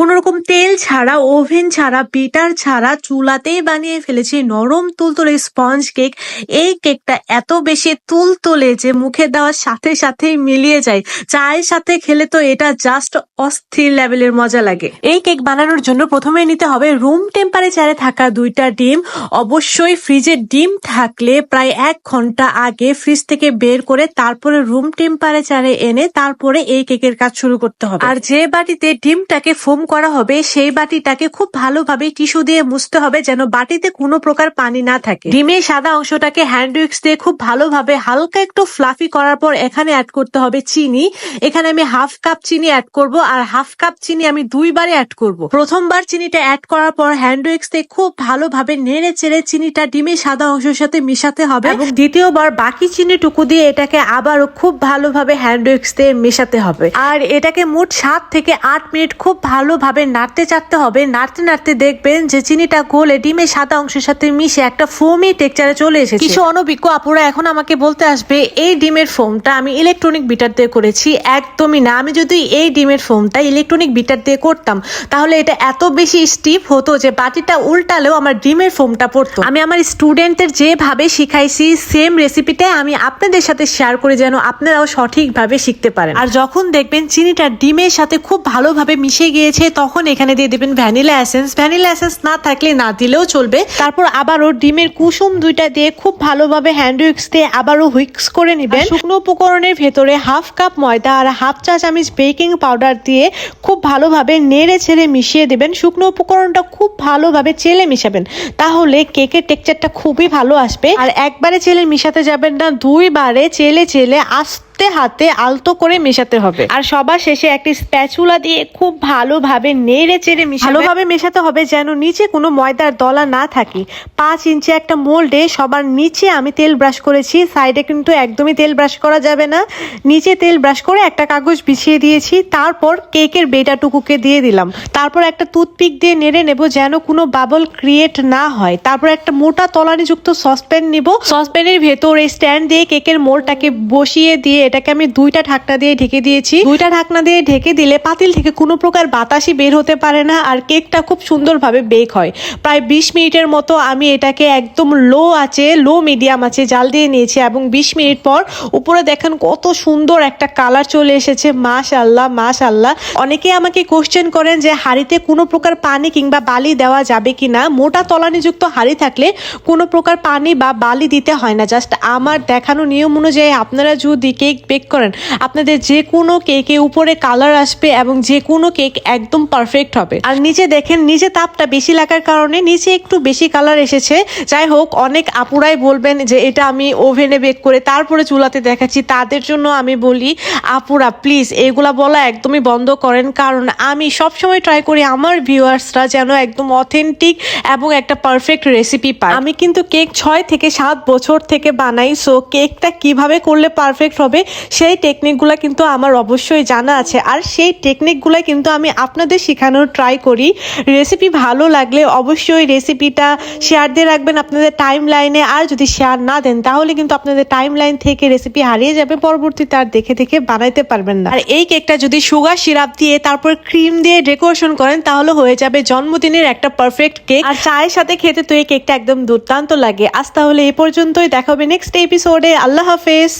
কোনো রকম তেল ছাড়া, ওভেন ছাড়া, বিটার ছাড়া চুলাতেই বানিয়ে ফেলেছি নরম তুলতুলে স্পঞ্জ কেক। এই কেকটা এত বেশি তুলতুলে যে মুখে দেওয়ার সাথে সাথেই মিলিয়ে যায়। চায়ের সাথে খেলে তো এটা জাস্ট অস্থির লেভেলের মজা লাগে। এই কেক বানানোর জন্য প্রথমে নিতে হবে রুম টেম্পারেচারে থাকা দুইটা ডিম। অবশ্যই ফ্রিজে ডিম থাকলে প্রায় এক ঘণ্টা আগে ফ্রিজ থেকে বের করে তারপরে রুম টেম্পারেচারে এনে তারপরে এই কেকের কাজ শুরু করতে হবে। আর যে বাটিতে ডিমটাকে ফোম করা হবে, সেই বাটিটাকে খুব ভালোভাবে টিস্যু দিয়ে মুছতে হবে যেন বাটিতে কোনো প্রকার পানি না থাকে। ডিমের সাদা অংশটাকে হ্যান্ড উইক্স দিয়ে খুব ভালোভাবে হালকা একটু ফ্লাফি করার পর এখানে অ্যাড করতে হবে চিনি। এখানে আমি হাফ কাপ চিনি অ্যাড করব আর হাফ কাপ চিনি আমি দুইবারে অ্যাড করব। প্রথমবার চিনিটা অ্যাড করার পর হ্যান্ড উইক্স দিয়ে খুব ভালোভাবে নেড়ে চেড়ে চিনিটা ডিমের সাদা অংশের সাথে মিশাতে হবে এবং দ্বিতীয়বার বাকি চিনিটুকু দিয়ে এটাকে আবারও খুব ভালোভাবে হ্যান্ড উইক্স দিয়ে মেশাতে হবে। আর এটাকে মোট সাত থেকে আট মিনিট খুব ভালোভাবে নাড়তে চাড়তে হবে। নাড়তে নাড়তে দেখবেন যে চিনিটা গলে ডিমের সাদা অংশের সাথে মিশে একটা ফোমি টেক্সচারে চলে এসেছে। কিছু অনভিজ্ঞ আপুরা এখন আমাকে বলতে আসবে এই ডিমের ফোমটা আমি ইলেকট্রনিক বিটার দিয়ে করেছি। একদমই না। আমি যদি এই ডিমের ফোমটা ইলেকট্রনিক বিটার দিয়ে করতাম তাহলে এটা এত বেশি স্টিফ হতো যে বাটিটা উল্টালেও আমার ডিমের ফোমটা পড়তো। আমি আমার স্টুডেন্টদের যেভাবে শিখাইছি সেম রেসিপিটাই আমি আপনাদের সাথে শেয়ার করে যেন আপনারাও সঠিকভাবে শিখতে পারেন। আর যখন দেখবেন চিনিটা ডিমের সাথে খুব ভালোভাবে মিশে গিয়েছে তখন এখানে দিয়ে দেবেন ভ্যানিলা এসেন্স। ভ্যানিলা এসেন্স না থাকলে না দিলেও চলবে। তারপর আবারও ডিমের কুসুম দুইটা দিয়ে খুব ভালোভাবে হ্যান্ড উইক্স দিয়ে আবারও হুইক্স করে নেবেন। শুকনো উপকরণের ভেতরে হাফ কাপ ময়দা আর হাফ চা চামচ বেকিং পাউডার দিয়ে খুব ভালোভাবে নেড়ে ছেড়ে মিশিয়ে দেবেন। শুকনো উপকরণটা খুব ভালোভাবে চেলে মিশাবেন। তাহলে কেকের টেক্সচারটা খুবই ভালো আসবে। আর একবারে চেলে মিশাতে যাবেন না দুইবারে চেলে চেলে আস্তে হাতে আলতো করে মেশাতে হবে। আর সবার শেষে একটি স্প্যাচুলা দিয়ে খুব ভালোভাবে নেড়ে চেড়ে মিশাবে। ভালোভাবে মেশাতে হবে যেন নিচে কোনো ময়দার দলা না থাকে। পাঁচ ইঞ্চি একটা মোল্ডে সবার নিচে আমি তেল ব্রাশ করেছি, সাইডে কিন্তু একদমই তেল ব্রাশ করা যাবে না। নিচে তেল ব্রাশ করে একটা কাগজ বিছিয়ে দিয়েছি, তারপর কেকের বেটাটুকুকে দিয়ে দিলাম। তারপর একটা টুথপিক দিয়ে নেড়ে নেব যেন কোনো বাবল ক্রিয়েট না হয়। তারপর একটা মোটা তলানিযুক্ত সসপ্যান নিব। সসপ্যানের ভেতর এই স্ট্যান্ড দিয়ে কেকের মোলটাকে বসিয়ে দিয়ে এটাকে আমি দুইটা ঢাকনা দিয়ে ঢেকে দিয়েছি। দুইটা ঢাকনা দিয়ে ঢেকে দিলে পাতিল থেকে কোনো প্রকার বাতাসই বের হতে পারে না আর কেকটা খুব সুন্দরভাবে বেক হয়। প্রায় বিশ মিনিটের মতো আমি এটাকে একদম লো আছে লো মিডিয়াম আছে জাল দিয়ে নিয়েছি এবং বিশ মিনিট পর উপরে দেখেন কত সুন্দর একটা কালার চলে এসেছে। মাশ আল্লাহ মাশ আল্লাহ অনেকে আমাকে কোশ্চেন করেন যে হাঁড়িতে কোনো প্রকার পানি কিংবা বালি দেওয়া যাবে কি না মোটা তলানিযুক্ত হাঁড়ি থাকলে কোনো প্রকার পানি বা বালি দিতে হয় না। জাস্ট আমার দেখানো নিয়ম অনুযায়ী আপনারা যদি কেক বেক করেন, আপনাদের যে কোনো কেকে উপরে কালার আসবে এবং যে কোনো কেক একদম পারফেক্ট হবে। আর নিচে দেখেন, নিচে তাপটা বেশি লাগার কারণে নিচে একটু বেশি কালার এসেছে। যাই হোক, অনেক আপুরাই বলবেন যে, এটা আমি ওভেনে বেক করে তারপরে চুলাতে দেখাচ্ছি। তাদের জন্য আমি বলি, আপুরা প্লিজ এগুলা বলা একদমই বন্ধ করেন। কারণ আমি সবসময় ট্রাই করি আমার ভিউয়ার্সরা যেন একদম অথেন্টিক এবং একটা পারফেক্ট রেসিপি পায়। আমি কিন্তু কেক ছয় থেকে সাত বছর থেকে বানাই সো কেকটা কীভাবে করলে পারফেক্ট হবে, সেই টেকনিকগুলো কিন্তু আমার অবশ্যই জানা আছে। আর সেই টেকনিকগুলো কিন্তু আমি আপনাদের শেখানোর ট্রাই করি। রেসিপি ভালো লাগলে অবশ্যই রেসিপিটা শেয়ার দিয়ে রাখবেন আপনাদের টাইম লাইনে আর যদি শেয়ার না দেন, তাহলে কিন্তু আপনাদের টাইম লাইন থেকে রেসিপি হারিয়ে যাবে। পরবর্তীতে আর দেখে দেখে বানাইতে পারবেন না। আর এই কেকটা যদি সুগার সিরাপ দিয়ে তারপর ক্রিম দিয়ে ডেকোরেশন করেন, তাহলে হয়ে যাবে জন্মদিনের একটা পারফেক্ট কেক আর চায়ের সাথে খেতে তো এই কেকটা একদম দুর্দান্ত লাগে। আজ তাহলে এ পর্যন্তই। দেখা হবে নেক্সট এপিসোডে আল্লাহ হাফেজ।